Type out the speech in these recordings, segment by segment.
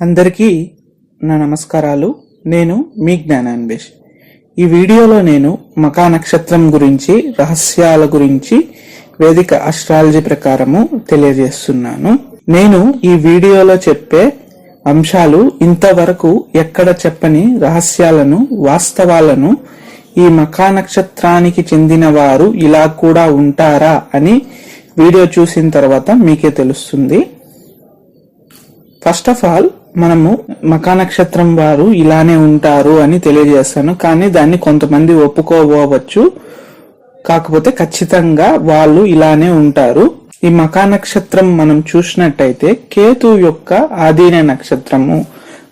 అందరికీ నా నమస్కారాలు. నేను మీ జ్ఞానాన్వేష్. ఈ వీడియోలో నేను మకా నక్షత్రం గురించి రహస్యాల గురించి వేదిక అస్ట్రాలజీ ప్రకారము తెలియజేస్తున్నాను. నేను ఈ వీడియోలో చెప్పే అంశాలు ఇంతవరకు ఎక్కడ చెప్పని రహస్యాలను వాస్తవాలను ఈ మకా నక్షత్రానికి చెందిన వారు ఇలా కూడా ఉంటారా అని వీడియో చూసిన తర్వాత మీకే తెలుస్తుంది. ఫస్ట్ ఆఫ్ ఆల్ మనము మకా నక్షత్రం వారు ఇలానే ఉంటారు అని తెలియజేస్తాను. కానీ దాన్ని కొంతమంది ఒప్పుకోవచ్చు. కాకపోతే ఖచ్చితంగా వాళ్ళు ఇలానే ఉంటారు. ఈ మకా నక్షత్రం మనం చూసినట్టయితే కేతు యొక్క ఆధీన నక్షత్రము.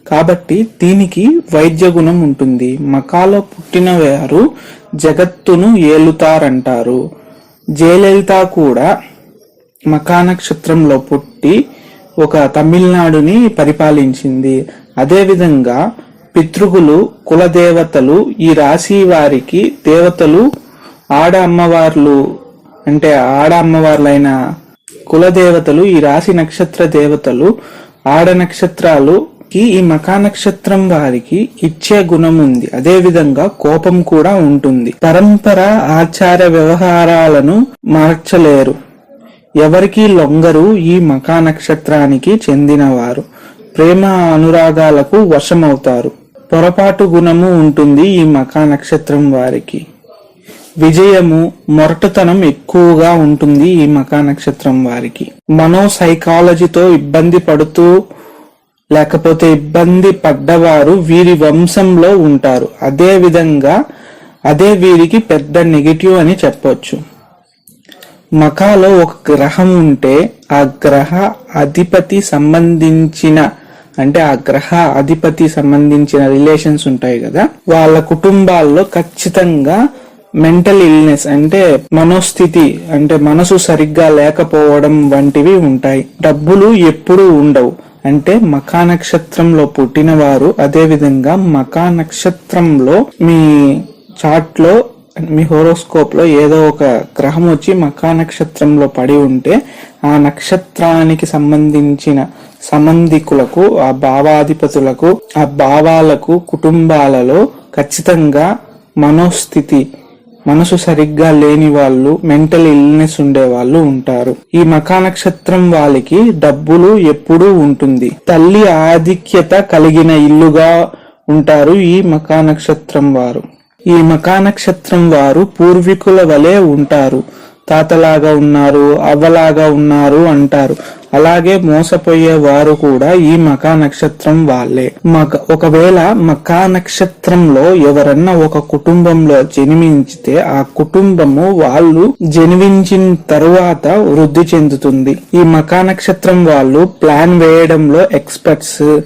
కాబట్టి దీనికి వైద్య గుణం ఉంటుంది. మకాలో పుట్టిన వారు జగత్తును ఏలుతారంటారు. జయలలిత కూడా మకా నక్షత్రంలో పుట్టి ఒక తమిళనాడుని పరిపాలించింది. అదేవిధంగా పితృగులు కులదేవతలు ఈ రాశి వారికి దేవతలు ఆడ అమ్మవార్లు అంటే ఆడ అమ్మవార్లైన కులదేవతలు ఈ రాశి నక్షత్ర దేవతలు ఆడ నక్షత్రాలుకి ఈ మకా నక్షత్రం వారికి ఇచ్చే గుణం ఉంది. అదే విధంగా కోపం కూడా ఉంటుంది. పరంపర ఆచార వ్యవహారాలను మార్చలేరు. ఎవరికి లొంగరు ఈ మకా నక్షత్రానికి చెందినవారు. ప్రేమ అనురాగాలకు వశమవుతారు. పొరపాటు గుణము ఉంటుంది ఈ మకా నక్షత్రం వారికి. విజయము మొరటుతనం ఎక్కువగా ఉంటుంది ఈ మకా నక్షత్రం వారికి. మనో సైకాలజీతో ఇబ్బంది పడుతూ లేకపోతే ఇబ్బంది పడ్డవారు వీరి వంశంలో ఉంటారు. అదే విధంగా అదే వీరికి పెద్ద నెగిటివ్ అని చెప్పొచ్చు. మకాలో ఒక గ్రహం ఉంటే ఆ గ్రహ అధిపతి సంబంధించిన అంటే ఆ గ్రహ అధిపతి సంబంధించిన రిలేషన్స్ ఉంటాయి కదా వాళ్ళ కుటుంబాల్లో ఖచ్చితంగా మెంటల్ ఇల్నెస్ అంటే మనోస్థితి అంటే మనసు సరిగ్గా లేకపోవడం వంటివి ఉంటాయి. డబ్బులు ఎప్పుడూ ఉండవు. అంటే మకా నక్షత్రంలో పుట్టిన వారు అదే మకా నక్షత్రంలో మీ చార్ట్లో మీ హోరోస్కోప్లో ఏదో ఒక గ్రహం వచ్చి మకా నక్షత్రంలో పడి ఉంటే ఆ నక్షత్రానికి సంబంధించిన సంబంధికులకు ఆ భావాధిపతులకు ఆ భావాలకు కుటుంబాలలో ఖచ్చితంగా మనోస్థితి మనసు సరిగ్గా లేని వాళ్ళు మెంటల్ ఇల్నెస్ ఉండే వాళ్ళు ఉంటారు. ఈ మకా నక్షత్రం వాళ్ళకి డబ్బులు ఎప్పుడూ ఉంటుంది. తల్లి ఆధిక్యత కలిగిన ఇల్లుగా ఉంటారు ఈ మకా నక్షత్రం వారు. ఈ మకా నక్షత్రం వారు పూర్వీకుల వలె ఉంటారు. తాతలాగా ఉన్నారు అవ్వలాగా ఉన్నారు అంటారు. అలాగే మోసపోయే వారు కూడా ఈ మకా నక్షత్రం వాళ్ళే. మక ఒకవేళ మకా నక్షత్రంలో ఎవరన్నా ఒక కుటుంబంలో జన్మించితే ఆ కుటుంబము వాళ్ళు జన్మించిన తరువాత వృద్ధి చెందుతుంది. ఈ మకా నక్షత్రం వాళ్ళు ప్లాన్ వేయడంలో ఎక్స్పర్ట్స్.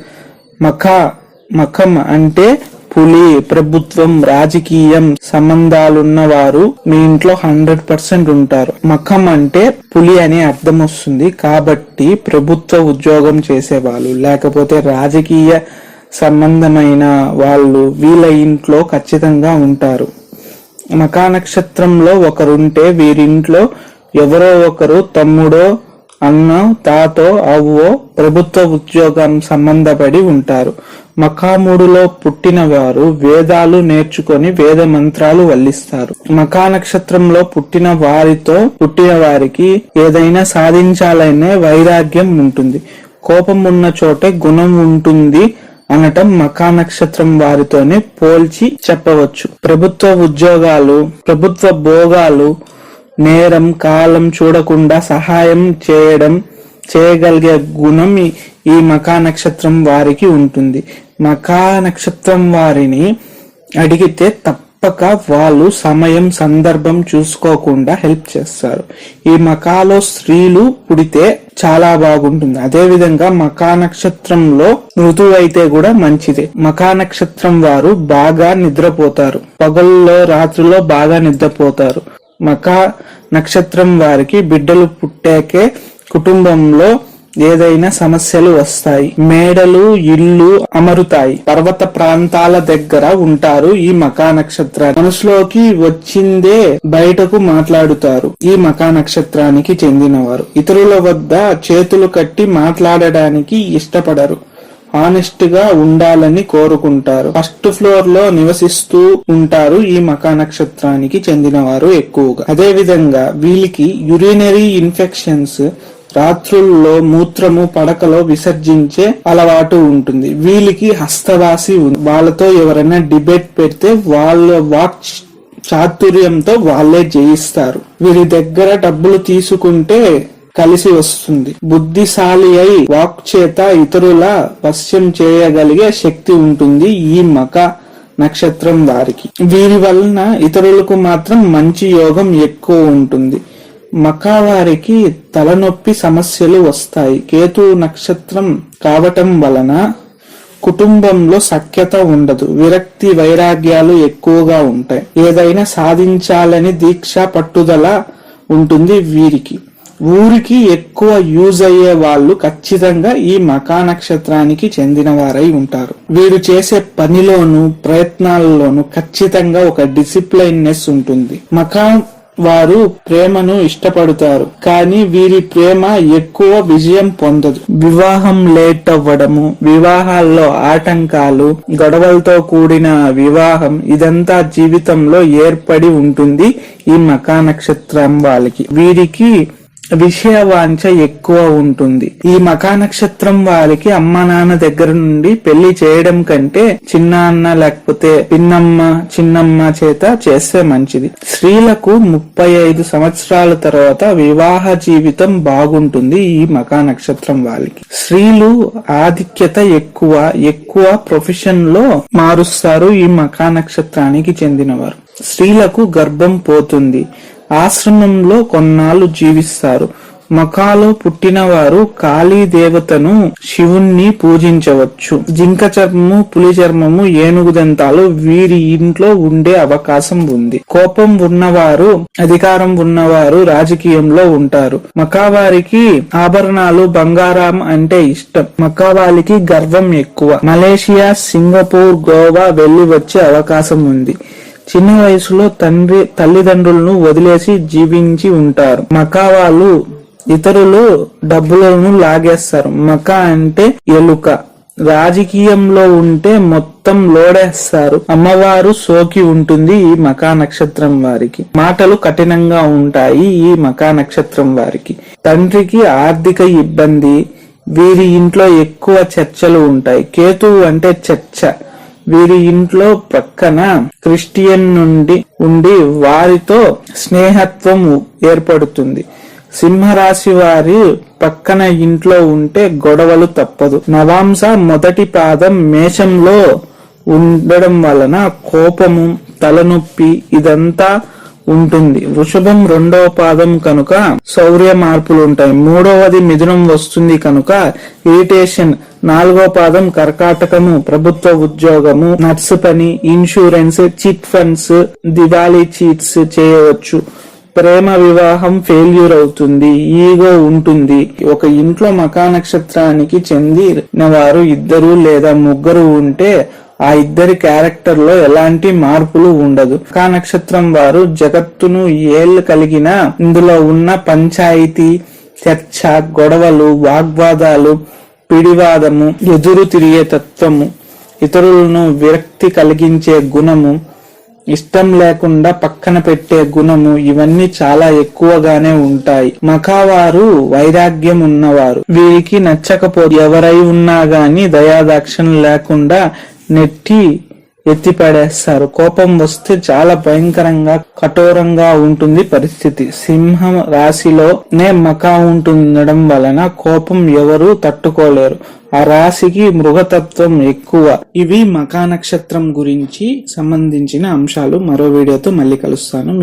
మకా మఖం అంటే పులి ప్రభుత్వం రాజకీయం సంబంధాలున్న వారు మీ ఇంట్లో హండ్రెడ్ పర్సెంట్ ఉంటారు. మఖం అంటే పులి అనే అర్థం వస్తుంది. కాబట్టి ప్రభుత్వ ఉద్యోగం చేసేవాళ్ళు లేకపోతే రాజకీయ సంబంధమైన వాళ్ళు వీళ్ళ ఇంట్లో ఖచ్చితంగా ఉంటారు. మకా నక్షత్రంలో ఒకరుంటే వీరింట్లో ఎవరో ఒకరు తమ్ముడో అన్న తాతో అవ్వో ప్రభుత్వ ఉద్యోగం సంబంధపడి ఉంటారు. మకాముడులో పుట్టిన వారు వేదాలు నేర్చుకొని వేద మంత్రాలు వల్లిస్తారు. మకా నక్షత్రంలో పుట్టిన వారితో పుట్టిన వారికి ఏదైనా సాధించాలనే వైరాగ్యం ఉంటుంది. కోపం ఉన్న చోటే గుణం ఉంటుంది అనటం మకా నక్షత్రం వారితోనే పోల్చి చెప్పవచ్చు. ప్రభుత్వ ఉద్యోగాలు ప్రభుత్వ భోగాలు నేరం కాలం చూడకుండా సహాయం చేయడం చేయగలిగే గుణం ఈ- మకా నక్షత్రం వారికి ఉంటుంది. మకా నక్షత్రం వారిని అడిగితే తప్పక వాళ్ళు సమయం సందర్భం చూసుకోకుండా హెల్ప్ చేస్తారు. ఈ మకాలో స్త్రీలు పుడితే చాలా బాగుంటుంది. అదే విధంగా మకా నక్షత్రంలో ఋతువు అయితే కూడా మంచిదే. మకా నక్షత్రం వారు బాగా నిద్రపోతారు. పగల్లో రాత్రిలో బాగా నిద్రపోతారు. మకా నక్షత్రం వారికి బిడ్డలు పుట్టాకే కుటుంబంలో ఏదైనా సమస్యలు వస్తాయి. మేడలు ఇల్లు అమరుతాయి. పర్వత ప్రాంతాల దగ్గర ఉంటారు ఈ మకా నక్షత్రాన్ని మనసులోకి వచ్చిందే బయటకు మాట్లాడుతారు ఈ మకా నక్షత్రానికి చెందినవారు. ఇతరుల వద్ద చేతులు కట్టి మాట్లాడడానికి ఇష్టపడరు. ఆనెస్ట్గా ఉండాలని కోరుకుంటారు. ఫస్ట్ ఫ్లోర్లో నివసిస్తూ ఉంటారు ఈ మకా నక్షత్రానికి చెందిన వారు ఎక్కువగా. అదే విధంగా వీళ్ళకి యురినరీ ఇన్ఫెక్షన్స్ రాత్రుల్లో మూత్రము పడకలో విసర్జించే అలవాటు ఉంటుంది. వీళ్ళకి హస్తవాసి ఉంది. వాళ్ళతో ఎవరైనా డిబేట్ పెడితే వాళ్ళ వాక్ చాతుర్యంతో వాళ్ళే జయిస్తారు. వీరి దగ్గర డబ్బులు తీసుకుంటే కలిసి వస్తుంది. బుద్ధిశాలి అయి వాక్ చేత ఇతరుల వశ్యం చేయగలిగే శక్తి ఉంటుంది ఈ మక నక్షత్రం వారికి. వీరి వలన ఇతరులకు మాత్రం మంచి యోగం ఎక్కువ ఉంటుంది. మకా వారికి తలనొప్పి సమస్యలు వస్తాయి. కేతు నక్షత్రం కావటం వలన కుటుంబంలో సఖ్యత ఉండదు. విరక్తి వైరాగ్యాలు ఎక్కువగా ఉంటాయి. ఏదైనా సాధించాలని దీక్ష పట్టుదల ఉంటుంది వీరికి. ఊరికి ఎక్కువ యూజ్ అయ్యే వాళ్ళు ఖచ్చితంగా ఈ మకా నక్షత్రానికి చెందిన వారై ఉంటారు. వీరు చేసే పనిలోను ప్రయత్నాలలోను ఖచ్చితంగా ఒక డిసిప్లైన్నెస్ ఉంటుంది. మకా వారు ప్రేమను ఇష్టపడతారు కానీ వీరి ప్రేమ ఎక్కువ విజయం పొందదు. వివాహం లేట్ అవ్వడము వివాహాల్లో ఆటంకాలు గొడవలతో కూడిన వివాహం ఇదంతా జీవితంలో ఏర్పడి ఉంటుంది ఈ మకా నక్షత్రం వాళ్ళకి. వీరికి విషయ వాంఛ ఎక్కువ ఉంటుంది. ఈ మకా నక్షత్రం వారికి అమ్మ నాన్న దగ్గర నుండి పెళ్ళి చేయడం కంటే చిన్న అన్న లేకపోతే పిన్నమ్మ చిన్నమ్మ చేత చేస్తే మంచిది. స్త్రీలకు ముప్పై ఐదు సంవత్సరాల తర్వాత వివాహ జీవితం బాగుంటుంది ఈ మకా నక్షత్రం వాళ్ళకి స్త్రీలు ఆధిక్యత ఎక్కువ ఎక్కువ ప్రొఫెషన్లో మారుస్తారు ఈ మకా నక్షత్రానికి చెందినవారు. స్త్రీలకు గర్భం పోతుంది. ఆశ్రమంలో కొన్నాళ్ళు జీవిస్తారు. మకాలో పుట్టినవారు కాళీ దేవతను శివుణ్ణి పూజించవచ్చు. జింక చర్మము పులి చర్మము ఏనుగు దంతాలు వీరి ఇంట్లో ఉండే అవకాశం ఉంది. కోపం ఉన్నవారు అధికారం ఉన్నవారు రాజకీయంలో ఉంటారు. మకావారికి ఆభరణాలు బంగారం అంటే ఇష్టం. మకావారికి గర్వం ఎక్కువ. మలేషియా సింగపూర్ గోవా వెళ్ళి వచ్చే అవకాశం ఉంది. చిన్న వయసులో తండ్రి తల్లిదండ్రులను వదిలేసి జీవించి ఉంటారు. మకా వాళ్ళు ఇతరులు డబ్బులను లాగేస్తారు. మకా అంటే ఎలుక. రాజకీయంలో ఉంటే మొత్తం లోడేస్తారు. అమ్మవారు సోకి ఉంటుంది ఈ మకా నక్షత్రం వారికి. మాటలు కఠినంగా ఉంటాయి ఈ మకా నక్షత్రం వారికి. తండ్రికి ఆర్థిక ఇబ్బంది వీరి ఇంట్లో ఎక్కువ చర్చలు ఉంటాయి. కేతువు అంటే చర్చ. వీరి ఇంట్లో ప్రక్కన క్రిస్టియన్ నుండి ఉండి వారితో స్నేహత్వం ఏర్పడుతుంది. సింహరాశి వారి పక్కన ఇంట్లో ఉంటే గొడవలు తప్పదు. నవాంశ మొదటి పాదం మేషంలో ఉండడం వలన కోపము తలనొప్పి ఇదంతా ఉంటుంది. వృషభం రెండవ పాదం కనుక శౌర్య మార్పులు ఉంటాయి మూడవది మిథునం వస్తుంది కనుక ఇరిటేషన్. నాలుగో పాదం కర్కాటకము ప్రభుత్వ ఉద్యోగము నర్సు పని insurance chit funds Diwali chits చేయవచ్చు. ప్రేమ వివాహం ఫెయిల్యూర్ అవుతుంది. ఈగో ఉంటుంది. ఒక ఇంట్లో మకా నక్షత్రానికి చెందిన వారు ఇద్దరు లేదా ముగ్గురు ఉంటే ఆ ఇద్దరి క్యారెక్టర్లో ఎలాంటి మార్పులు ఉండదు. కా నక్షత్రం వారు జగత్తును ఏళ్ళు కలిగిన ఇందులో ఉన్న పంచాయతీ చర్చ గొడవలు వాగ్వాదాలు పిడివాదము ఎదురు తిరిగే తత్వము ఇతరులను విరక్తి కలిగించే గుణము ఇష్టం లేకుండా పక్కన పెట్టే గుణము ఇవన్నీ చాలా ఎక్కువగానే ఉంటాయి. మఖావారు వైరాగ్యం ఉన్నవారు. వీరికి నచ్చకపోతే ఎవరై ఉన్నా గాని దయాదాక్షణ లేకుండా నెట్టి ఎత్తిపడేస్తారు. కోపం వస్తే చాలా భయంకరంగా కఠోరంగా ఉంటుంది పరిస్థితి. సింహం రాశిలోనే మకా ఉంటుండడం వలన కోపం ఎవరు తట్టుకోలేరు. ఆ రాశికి మృగతత్వం ఎక్కువ. ఇవి మకా నక్షత్రం గురించి సంబంధించిన అంశాలు. మరో వీడియోతో మళ్ళీ కలుస్తాను. మీ